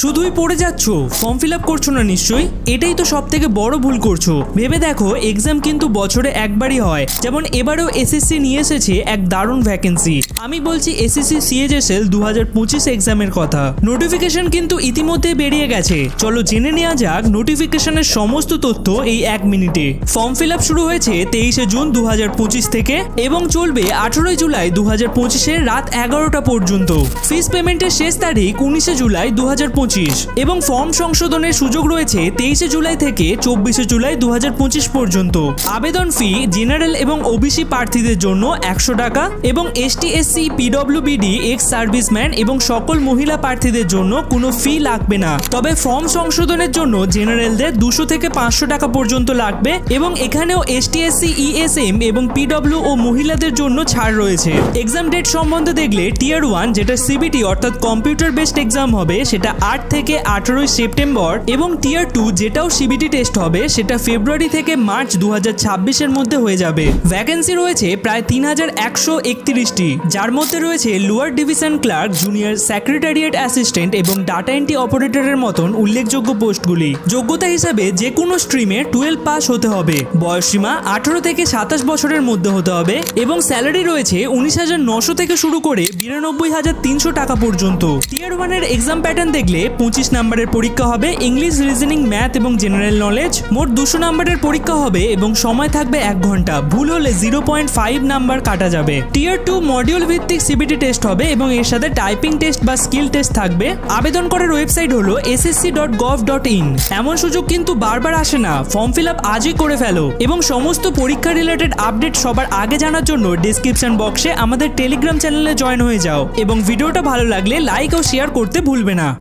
শুধুই পড়ে যাচ্ছ? ফর্ম ফিল আপ করছ না নিশ্চয়ই? এটাই তো সব থেকে বড় ভুল করছ। ভেবে দেখো এক্সাম কিন্তু বছরে একবারই হয়। যেমন এবারেও এসএসসি নিয়ে এসেছে এক দারুণ ভ্যাকেন্সি আমি বলছি এসএসসি সিএজএসএল দু হাজার পঁচিশ এক্সামের কথা। নোটিফিকেশন কিন্তু ইতিমধ্যে বেরিয়ে গেছে। চলো জেনে নেওয়া যাক নোটিফিকেশনের সমস্ত তথ্য এই এক মিনিটে। ফর্ম ফিল আপ শুরু হয়েছে তেইশে জুন দু হাজার পঁচিশ থেকে এবং চলবে আঠেরোই জুলাই দু হাজার রাত এগারোটা পর্যন্ত। ফিস পেমেন্টের শেষ তারিখ উনিশে জুলাই দু হাজার পঁচিশ। এবং ফর্ম সংশোধনের সুযোগ রয়েছে তেইশে জুলাই থেকে চব্বিশে জুলাই দু হাজার পঁচিশ পর্যন্ত। আবেদন ফি জেনারেল এবং ওবিসি প্রার্থীদের জন্য একশো টাকা এবং S T ST SC PWBD ex serviceman এবং সকল মহিলা প্রার্থীদের জন্য কোনো ফি লাগবে না। তবে ফর্ম সংশোধনের জন্য জেনারেলদের দুশো থেকে পাঁচশো টাকা পর্যন্ত লাগবে এবং এখানেও এসটি এসসি ইএসএম এবং পিডব্লিউ ও মহিলাদের জন্য ছাড় রয়েছে। এক্সাম ডেট সম্বন্ধে দেখলে টিয়ার ওয়ান, যেটা সিবিটি অর্থাৎ কম্পিউটার বেসড এক্সাম হবে, সেটা আট থেকে আঠেরোই সেপ্টেম্বর এবং টিয়ার টু যেটাও সিবিটি টেস্ট হবে, সেটা ফেব্রুয়ারি থেকে মার্চ দু হাজার মধ্যে হয়ে যাবে। ভ্যাকেন্সি রয়েছে প্রায় তিন হাজার একশো যার মধ্যে রয়েছে lower division clerk junior secretariat assistant এবং ডাটা এন্ট্রি অপারেটরের মতন উল্লেখযোগ্য পোস্টগুলি। যোগ্যতা হিসাবে যে কোনো স্ট্রিমে টুয়েলভ পাস হতে হবে। বয়সসীমা আঠারো থেকে সাতাশ বছরের মধ্যে হতে হবে এবং স্যালারি রয়েছে উনিশ হাজার নশো থেকে শুরু করে বিরানব্বই হাজার তিনশো টাকা পর্যন্ত। টিয়ার ওয়ানের এক্সাম প্যাটার্ন দেখলে পঁচিশ নাম্বারের পরীক্ষা হবে ইংলিশ রিজনিং, ম্যাথ এবং জেনারেল নলেজ। মোট দুশো নাম্বারের পরীক্ষা হবে এবং সময় থাকবে এক ঘণ্টা। ভুল হলে জিরো পয়েন্ট ফাইভ নাম্বার কাটা যাবে। টিয়ার টু মডিউল ভিত্তিক সিবিটি টেস্ট হবে এবং এর সাথে টাইপিং টেস্ট বা স্কিল টেস্ট থাকবে। আবেদন করার ওয়েবসাইট হলো SSC dot gov dot in এমন সুযোগ কিন্তু বারবার আসে না। ফর্ম ফিল আপ আজই করে ফেলো। এবং সমস্ত পরীক্ষা রিলেটেড আপডেট সবার আগে জানার জন্য ডিসক্রিপশন বক্সে আমাদের টেলিগ্রাম চ্যানেলে জয়েন হয়ে যাও। এবং ভিডিওটা ভালো লাগলে লাইক ও শেয়ার করতে ভুলবে না।